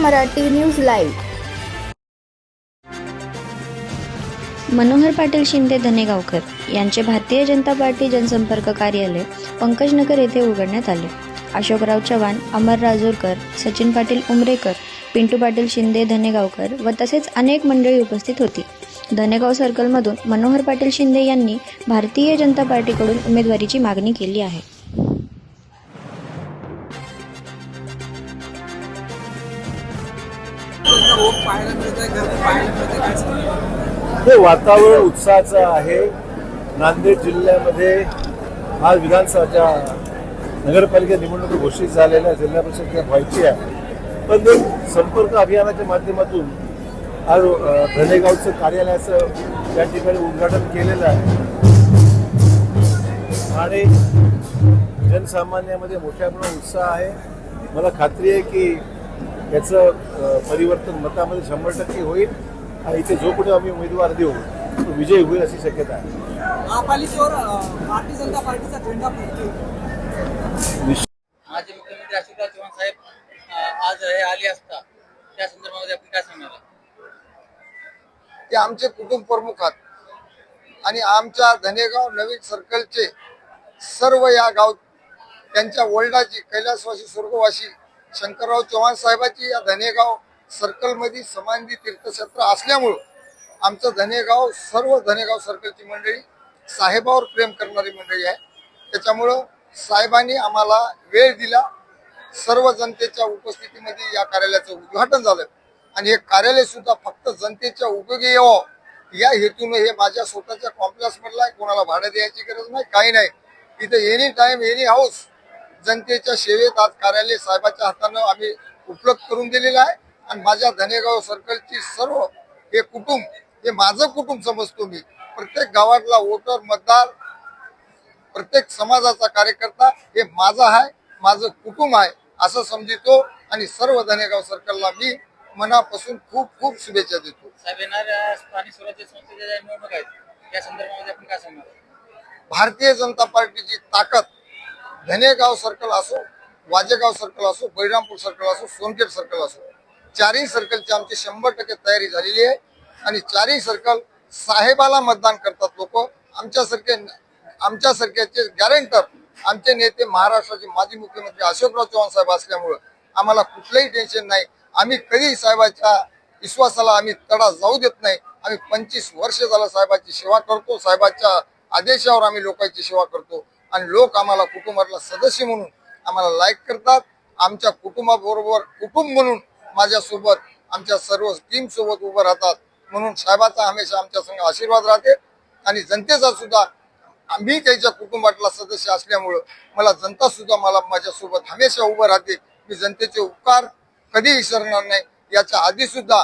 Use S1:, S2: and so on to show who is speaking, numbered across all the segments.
S1: Marathi news live.
S2: Manohar Patil Shinde Dhanegaonkar यांचे भारतीय जनता party जनसंपर्क कार्यालय पंकजनगर येथे उघडण्यात आले. अशोकराव चव्हाण अमर राजूरकर सचिन पाटील उमरेकर पिंटू पाटील शिंदे धनेगावकर व तसेच अनेक मंडळी उपस्थित होती. धनेगाव सर्कलमधून मनोहर पाटील शिंदे यांनी भारतीय जनता पार्टीकडून उमेदवारीची मागणी केली आहे.
S3: पाहायला गर्दी पाहायला काय
S4: हे वातावरण उत्साहाचं आहे. नांदेड जिल्ह्यामध्ये आज विधानसभाच्या नगरपालिका निवडणूक घोषित झालेल्या जिल्हा परिषद व्हायची आहे. पण ते संपर्क अभियानाच्या माध्यमातून आज अ, धनेगावचं कार्यालयाचं या ठिकाणी उद्घाटन केलेलं आहे. आणि जनसामान्यामध्ये मोठ्या प्रमाणात उत्साह आहे. मला खात्री आहे की याचं परिवर्तन मतामध्ये शंभर टक्के होईल आणि इथे जो कोणी आम्ही उमेदवार देऊ तो विजय होईल अशी शक्यता आहे.
S3: महापालिकेवर अं, भारतीय जनता पार्टीचा झेंडा फडकेल
S5: माजी मुख्यमंत्री अशोकराव चव्हाण साहेब आज हे आले असता त्या संदर्भामध्ये आपण काय सांगणार
S6: ते आमचे कुटुंब प्रमुख आहेत. आणि आमच्या धनेगाव नवीन सर्कलचे सर्व या गाव त्यांच्या वडिलाची कैलासवासी स्वर्गवासी शंकरराव चव्हाण साहेबाची या धनेगाव सर्कलमध्ये समाधी तीर्थक्षेत्र असल्यामुळं आमचं धनेगाव सर्व धनेगाव सर्कलची मंडळी साहेबावर प्रेम करणारी मंडळी आहे. त्याच्यामुळं साहेबांनी आम्हाला वेळ दिला. सर्व जनतेच्या उपस्थितीमध्ये या कार्यालयाचं उद्घाटन झालं. आणि हे कार्यालय सुद्धा फक्त जनतेच्या उपयोगी यावं. या हेतून हे माझ्या स्वतःच्या कॉम्प्लेक्स मधला आहे कोणाला भाडं द्यायची गरज नाही काही नाही. इथे एनी टाइम एनी हाऊस जनतेच्या सेवेत आज कार्यालय साहेबाच्या हातानं आम्ही उपलब्ध करून दिलेलं आहे. आणि माझ्या धनेगाव सर्कलची सर्व हे कुटुंब हे माझं कुटुंब समजतो मी. प्रत्येक गावातला वोटर मतदार प्रत्येक समाजाचा कार्यकर्ता हे माझा आहे माझं कुटुंब आहे असं समजितो. आणि सर्व धनेगाव सर्कलला मी मनापासून खूप खूप शुभेच्छा देतो. भारतीय जनता पार्टीची ताकद धनेगाव सर्कल असो वाजेगाव सर्कल असो बैरामपूर सर्कल असो सोनखेड सर्कल असो चारही सर्कलची आमची शंभर टक्के तयारी झालेली आहे. आणि चारही सर्कल साहेबाला मतदान करतात लोक. आमच्यासारखे आमच्यासारख्याचे गॅरेंटर आमचे नेते महाराष्ट्राचे माजी मुख्यमंत्री अशोकराव चव्हाण साहेब असल्यामुळं आम्हाला कुठलंही टेन्शन नाही. आम्ही कधी साहेबाच्या विश्वासाला आम्ही तडा जाऊ देत नाही. आम्ही पंचवीस वर्ष झालं साहेबाची सेवा करतो. साहेबाच्या आदेशावर आम्ही लोकांची सेवा करतो. आणि लोक आम्हाला कुटुंबातला सदस्य म्हणून आम्हाला लाईक करतात. आमच्या कुटुंबाबरोबर कुटुंब म्हणून माझ्यासोबत आमच्या सर्व टीम सोबत उभं राहतात. म्हणून साहेबाचा हमेशा आमच्या संघ आशीर्वाद राहते. आणि जनतेचा सुद्धा आम्ही त्याच्या कुटुंबातला सदस्य असल्यामुळं मला जनता सुद्धा मला माझ्यासोबत हमेशा उभं राहते. मी जनतेचे उपकार कधी विसरणार नाही. याच्या आधी सुद्धा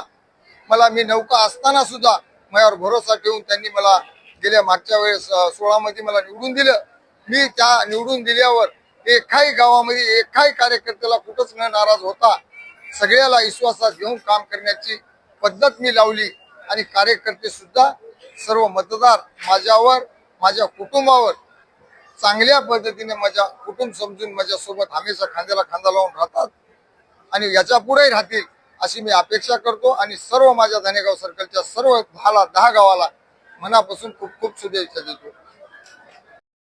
S6: मला मी नौका असताना सुद्धा माझ्यावर भरोसा ठेवून त्यांनी मला गेल्या मागच्या वेळेस सोळामध्ये मला निवडून दिलं. मी त्या निवडून दिल्यावर एकाही गावामध्ये एकाही कार्यकर्त्याला कुठंच न नाराज होता सगळ्याला विश्वासात घेऊन काम करण्याची पद्धत मी लावली आणि कार्यकर्ते सुद्धा सर्व मतदार माझ्यावर माझ्या कुटुंबावर चांगल्या पद्धतीने माझ्या कुटुंब समजून माझ्यासोबत हमेशा खांद्याला खांदा लावून राहतात आणि याच्या पुढेही राहतील अशी मी अपेक्षा करतो आणि सर्व माझ्या धनेगाव सर्कलच्या सर्व दहाला दहा गावाला मनापासून खूप खूप शुभेच्छा देतो.